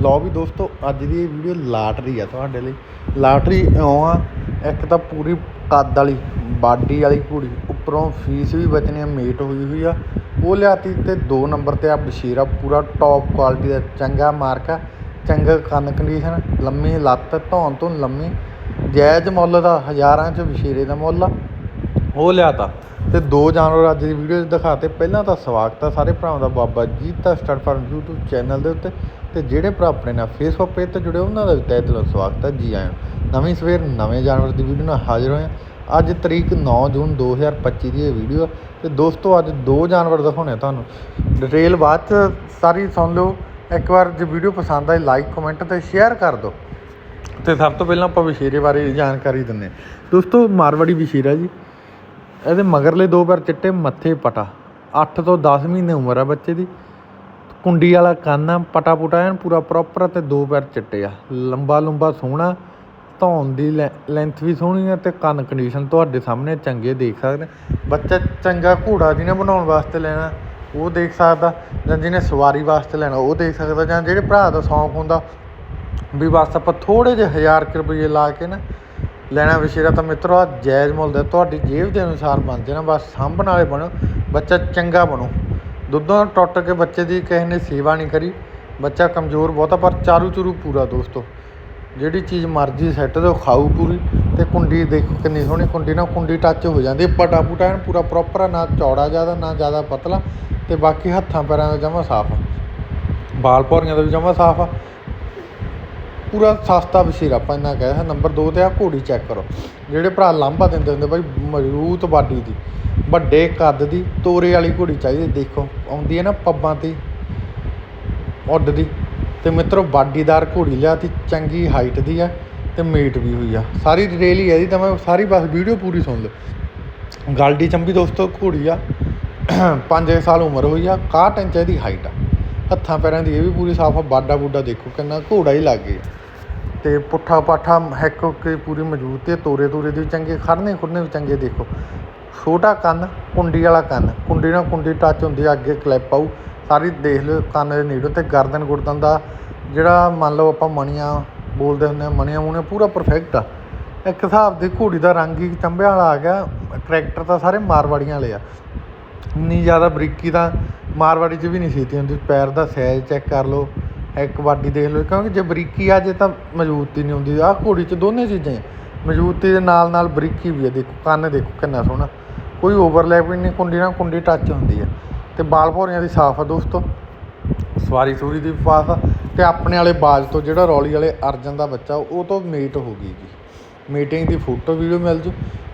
ਲਓ ਵੀ ਦੋਸਤੋ, ਅੱਜ ਦੀ ਇਹ ਵੀਡੀਓ ਲਾਟਰੀ ਆ ਤੁਹਾਡੇ ਲਈ। ਲਾਟਰੀ ਇਉਂ ਆ, ਇੱਕ ਤਾਂ ਪੂਰੀ ਕੱਦ ਵਾਲੀ, ਬਾਡੀ ਵਾਲੀ ਘੋੜੀ, ਉੱਪਰੋਂ ਫੀਸ ਵੀ ਬਚਣੀ ਆ ਮੇਟ ਹੋਈ ਹੋਈ ਆ। ਉਹ ਲਿਆਤੀ ਤੇ 2 ਨੰਬਰ ਤੇ ਆ ਬਸ਼ੀਰਾ, ਪੂਰਾ ਟੌਪ ਕੁਆਲਿਟੀ ਦਾ, ਚੰਗਾ ਮਾਰਕ ਆ। ਚੰਗਾ ਕੰਨ ਕੰਡੀਸ਼ਨ ਲੰਮੀ ਲੱਤ, ਧੌਣ ਤੋਂ ਲੰਮੀ। ਜਾਇਜ਼ ਮੁੱਲ ਦਾ ਹਜ਼ਾਰਾਂ ਚ ਬਸ਼ੀਰੇ ਦਾ ਮੁੱਲ ਆ। ਉਹ ਲਿਆਤਾ। ਤੇ ਦੋ ਜਾਨਵਰ ਅੱਜ ਦੀ ਵੀਡੀਓ 'ਚ ਦਿਖਾਤੇ। ਪਹਿਲਾਂ ਤਾਂ ਸਵਾਗਤ ਆ ਸਾਰੇ ਭਰਾਵਾਂ ਦਾ ਬਾਬਾ ਜੀ ਤਾਂ ਸਟਾਰਟ ਫਾਰਮ YouTube ਚੈਨਲ ਦੇ ਉੱਤੇ। ਤੇ ਜਿਹੜੇ ਭਰਾ ਆਪਣੇ ਨਾਲ ਫੇਸਬੁੱਕ ਪੇਜ ਤੇ ਜੁੜੇ, ਉਹਨਾਂ ਦਾ ਵੀ ਤਹਿ ਦਿਲੋਂ ਸਵਾਗਤ ਹੈ ਜੀ ਆਇਆਂ ਨਵੀਂ ਸਵੇਰ ਨਵੇਂ ਜਾਨਵਰ ਦੀ ਵੀਡੀਓ ਨਾਲ ਹਾਜ਼ਰ ਹੋਏ ਹਾਂ ਅੱਜ ਤਰੀਕ 9 ਜੂਨ 2025 ਦੀ ਇਹ ਵੀਡੀਓ ਆ। ਤੇ ਦੋਸਤੋ, ਅੱਜ ਦੋ ਜਾਨਵਰ ਦਿਖਾਉਣੇ ਆ ਤੁਹਾਨੂੰ। ਡਿਟੇਲ ਬਾਅਦ ਚ ਸਾਰੀ ਸੁਣ ਲਿਓ। ਇੱਕ ਵਾਰ ਜੇ ਵੀਡੀਓ ਪਸੰਦ ਆਈ ਲਾਈਕ ਕਮੈਂਟ ਤੇ ਸ਼ੇਅਰ ਕਰ ਦਿਓ। ਤੇ ਸਭ ਤੋਂ ਪਹਿਲਾਂ ਆਪਾਂ ਵਿਸ਼ੇਰੇ ਬਾਰੇ ਜਾਣਕਾਰੀ ਦਿੰਨੇ ਹਾਂ। ਦੋਸਤੋ, ਮਾਰਵਾੜੀ ਵਿਸ਼ੇਰਾ ਜੀ। ਇਹਦੇ ਮਗਰਲੇ ਦੋ ਪੈਰ ਚਿੱਟੇ, ਮੱਥੇ ਪਟਾ। 8 ਤੋਂ 10 ਮਹੀਨੇ ਉਮਰ ਆ ਬੱਚੇ ਦੀ। ਕੁੰਡੀ ਵਾਲਾ ਕੰਨ ਆ ਪਟਾ ਪੁਟਾ ਐਨ, ਪੂਰਾ ਪ੍ਰੋਪਰ ਤੇ ਦੋ ਪੈਰ ਚਿੱਟੇ ਆ। ਲੰਬਾ ਲੰਬਾ ਸੋਹਣਾ, ਧੌਣ ਦੀ ਲੈਂਥ ਵੀ ਸੋਹਣੀ ਆ ਤੇ ਕੰਨ ਕੰਡੀਸ਼ਨ ਤੁਹਾਡੇ ਸਾਹਮਣੇ ਚੰਗੇ ਦੇਖ ਸਕਦੇ ਬੱਚਾ ਚੰਗਾ ਘੋੜਾ ਜਿਹਨੇ ਬਣਾਉਣ ਵਾਸਤੇ ਲੈਣਾ, ਉਹ ਦੇਖ ਸਕਦਾ, ਜਾਂ ਜਿਹਨੇ ਸਵਾਰੀ ਵਾਸਤੇ ਲੈਣਾ, ਉਹ ਦੇਖ ਸਕਦਾ, ਜਾਂ ਜਿਹੜੇ ਭਰਾ ਦਾ ਸ਼ੌਂਕ ਹੁੰਦਾ, ਵੀ ਬਸ ਆਪਾਂ ਥੋੜੇ ਜਿਹੇ ਹਜ਼ਾਰ ਕੁ ਰੁਪਏ ਲਾ ਕੇ ਨਾ ਲੈਣਾ ਵਿਸ਼ੇਰਾ ਤਾਂ ਮਿੱਤਰੋ ਆ ਜਾਇਜ਼ ਮੁੱਲ ਦਾ, ਤੁਹਾਡੀ ਜੇਬ ਦੇ ਅਨੁਸਾਰ ਬਣ ਜਾਣਾ, ਬਸ ਸਾਂਭਣ ਵਾਲੇ ਬਣੋ, ਬੱਚਾ ਚੰਗਾ ਬਣੋ। ਦੁੱਧੋਂ ਟੁੱਟ ਕੇ ਬੱਚੇ ਦੀ ਕਿਸੇ ਨੇ ਸੇਵਾ ਨਹੀਂ ਕਰੀ, ਬੱਚਾ ਕਮਜ਼ੋਰ ਬਹੁਤਾ ਪਰ ਚਾਰੂ ਚੁਰੂ ਪੂਰਾ ਦੋਸਤੋ। ਜਿਹੜੀ ਚੀਜ਼ ਮਰਜ਼ੀ ਸੈੱਟ ਦਿਓ, ਖਾਊ ਪੂਰੀ, ਤੇ ਕੁੰਡੀ ਦੇਖੋ ਕਿੰਨੀ ਸੋਹਣੀ, ਕੁੰਡੀ ਨਾਲ ਕੁੰਡੀ ਟੱਚ ਹੋ ਜਾਂਦੀ ਪਟਾ ਪੁਟਾ ਐਨ ਪੂਰਾ ਪ੍ਰੋਪਰ ਆ, ਨਾ ਚੌੜਾ ਜ਼ਿਆਦਾ, ਨਾ ਜ਼ਿਆਦਾ ਪਤਲਾ, ਤੇ ਬਾਕੀ ਹੱਥਾਂ ਪੈਰਾਂ ਦਾ ਜਮਾ ਸਾਫ਼ ਆ। ਬਾਲ ਭੌਰੀਆਂ ਦਾ ਵੀ ਜਮਾ ਸਾਫ਼ ਆ ਪੂਰਾ ਸਸਤਾ ਵਸ਼ੀਰਾ ਆਪਾਂ ਇੰਨਾ ਕਹਿਆ ਨੰਬਰ 2 ਤੇ ਆ ਘੋੜੀ ਚੈੱਕ ਕਰੋ। ਜਿਹੜੇ ਭਰਾ ਲਾਂਭਾ ਦਿੰਦੇ ਹੁੰਦੇ ਬਾਈ, ਮਜ਼ਬੂਤ ਬਾਡੀ ਦੀ, ਵੱਡੇ ਕੱਦ ਦੀ, ਤੋਰੇ ਵਾਲੀ ਘੋੜੀ ਚਾਹੀਦੀ, ਦੇਖੋ, ਆਉਂਦੀ ਹੈ ਨਾ ਪੱਬਾਂ ਤੇ, ਉੱਡ ਦੀ। ਤੇ ਮਿੱਤਰੋ, ਬਾਡੀਦਾਰ ਘੋੜੀ ਲਿਆ ਲਿਆਤੀ, ਚੰਗੀ ਹਾਈਟ ਦੀ ਆ ਤੇ ਮੀਟ ਵੀ ਹੋਈ ਆ। ਸਾਰੀ ਡਿਟੇਲ ਹੀ ਹੈ ਇਹਦੀ, ਤਾਂ ਮੈਂ ਸਾਰੀ ਬਸ ਵੀਡੀਓ ਪੂਰੀ ਸੁਣ ਲਓ। ਗਾਲਡੀ ਚੰਬੀ ਦੋਸਤੋ, ਘੋੜੀ ਆ 5 ਸਾਲ ਉਮਰ ਹੋਈ ਆ 61 ਇੰਚ ਇਹਦੀ ਹਾਈਟ ਆ। ਹੱਥਾਂ ਪੈਰਾਂ ਦੀ ਇਹ ਵੀ ਪੂਰੀ ਸਾਫ਼ ਆ, ਬਾਡਾ ਬੂਡਾ ਦੇਖੋ ਕਿੰਨਾ ਘੋੜਾ ਹੀ ਲੱਗ ਗਿਆ। ਤੇ ਪੁੱਠਾ ਪਾਠਾ ਹੈਕ ਕੇ ਪੂਰੀ ਮਜ਼ਬੂਤ ਤੇ ਤੋਰੇ ਤੋਰੇ ਦੇ ਚੰਗੇ ਖੜਨੇ ਖੁਰਨੇ ਵੀ ਚੰਗੇ ਦੇਖੋ। ਛੋਟਾ ਕੰਨ, ਕੁੰਡੀ ਵਾਲਾ ਕੰਨ, ਕੁੰਡੀ ਨਾਲ ਕੁੰਡੀ ਟੱਚ ਹੁੰਦੀ ਆ, ਅੱਗੇ ਕਲਿੱਪ ਆਊ। ਸਾਰੀ ਦੇਖ ਲਿਓ ਕੰਨ ਦੇ ਨੇੜੋਂ ਤੇ ਗਰਦਨ ਗੁਰਦਨ ਦਾ ਜਿਹੜਾ ਮੰਨ ਲਓ ਆਪਾਂ ਮਣੀਆਂ ਬੋਲਦੇ ਹੁੰਦੇ ਆ, ਮਣੀਆਂ ਮੁਣੀਆਂ ਪੂਰਾ ਪਰਫੈਕਟ ਆ। ਇੱਕ ਹਿਸਾਬ ਦੀ ਘੋੜੀ ਦਾ ਰੰਗ ਹੀ ਚੰਬਿਆਂ ਵਾਲਾ ਆ ਗਿਆ ਕਰੈਕਟਰ ਤਾਂ ਸਾਰੇ ਮਾਰਵਾੜੀਆਂ ਵਾਲੇ ਆ। ਇੰਨੀ ਜ਼ਿਆਦਾ ਬਰੀਕੀ ਦਾ ਮਾਰਵਾੜੀ 'ਚ ਵੀ ਨਹੀਂ ਸੀਤੀ ਹੁੰਦੀ ਪੈਰ ਦਾ ਸਾਈਜ਼ ਚੈੱਕ ਕਰ ਲਓ, ਇੱਕ ਬਾਡੀ ਦੇਖ ਲਓ, ਕਿਉਂਕਿ ਜੇ ਬਰੀਕੀ ਆ ਜੇ ਤਾਂ ਮਜ਼ਬੂਤੀ ਨਹੀਂ ਹੁੰਦੀ। ਆਹ ਘੋੜੀ 'ਚ ਦੋਨੇ ਚੀਜ਼ਾਂ ਮਜ਼ਬੂਤੀ ਦੇ ਨਾਲ ਨਾਲ ਬਰੀਕੀ ਵੀ ਹੈ ਦੇਖੋ, ਕੰਨ ਦੇਖੋ ਕਿੰਨਾ ਸੋਹਣਾ। ਕੋਈ ਓਵਰਲੈਪ ਵੀ ਨਹੀਂ, ਕੁੰਡੀ ਨਾਲ ਕੁੰਡੀ ਟੱਚ ਹੁੰਦੀ ਹੈ ਤੇ ਬਾਲ ਭੌਰੀਆਂ ਦੀ ਸਾਫ਼ ਆ ਦੋਸਤੋ। ਸਵਾਰੀ ਸੂਰੀ ਦੀ ਪਾਸ ਆ। ਤੇ ਆਪਣੇ ਵਾਲੇ ਬਾਜ ਤੋਂ ਜਿਹੜਾ ਰੌਲੀ ਵਾਲੇ ਅਰਜਨ ਦਾ ਬੱਚਾ, ਉਹ ਤੋਂ ਮੀਟ ਹੋ ਗਈ ਜੀ। ਮੀਟਿੰਗ ਦੀ ਫੋਟੋ ਵੀਡੀਓ ਮਿਲ ਜੂ।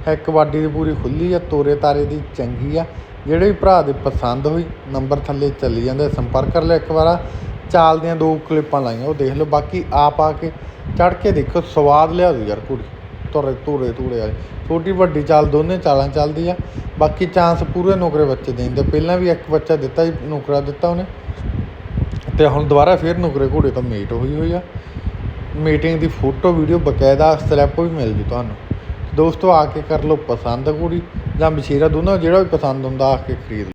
ਹੈ ਬਾਡੀ ਦੀ ਪੂਰੀ ਖੁੱਲੀ ਆ, ਤੋਰੇ ਤਾਰੇ ਦੀ ਚੰਗੀ ਆ। ਜਿਹੜੇ ਵੀ ਭਰਾ ਦੇ ਪਸੰਦ ਹੋਈ, ਨੰਬਰ ਥੱਲੇ ਚੱਲੀ ਜਾਂਦਾ, ਸੰਪਰਕ ਕਰ ਲਿਓ ਇੱਕ ਵਾਰਾ। ਚਾਲ ਦੀਆਂ ਦੋ ਕਲਿੱਪਾਂ ਲਾਈਆਂ, ਉਹ ਦੇਖ ਲਓ। ਬਾਕੀ ਆਪ ਆ ਕੇ ਚੜ ਕੇ ਦੇਖੋ, ਸਵਾਦ ਲਿਆ ਦੂ ਯਾਰ ਕੁੜੀ। ਤੁਰੇ ਤੂਰੇ ਤੂੜੇ ਵਾਲੀ। ਛੋਟੀ ਵੱਡੀ ਚਾਲ ਦੋਨੇ ਚਾਲਾਂ ਚੱਲਦੀ ਆ। ਬਾਕੀ ਚਾਂਸ ਪੂਰੇ ਨੌਕਰੇ ਬੱਚੇ ਦੇ। ਪਹਿਲਾਂ ਵੀ ਇੱਕ ਬੱਚਾ ਦਿੱਤਾ ਹੀ ਨੌਕਰਾ ਦਿੱਤਾ ਉਹਨੇ। ਤੇ ਹੁਣ ਦੁਬਾਰਾ ਫੇਰ ਨੌਕਰੇ ਘੋੜੇ ਤੋਂ ਮੀਟ ਹੋਈ ਹੋਈ ਆ। ਮੀਟਿੰਗ ਦੀ ਫੋਟੋ ਵੀਡੀਓ ਬਕਾਇਦਾ ਸਲੈਪ ਵੀ ਮਿਲ ਜੂ ਤੁਹਾਨੂੰ। ਦੋਸਤੋ ਆ ਕੇ ਕਰ ਲਓ ਪਸੰਦ ਕੁੜੀ, ਜਾਂ ਮਛੀਰਾ ਦੋਨਾਂ ਜਿਹੜਾ ਵੀ ਪਸੰਦ ਹੁੰਦਾ ਆ ਕੇ ਖਰੀਦ ਲਓ।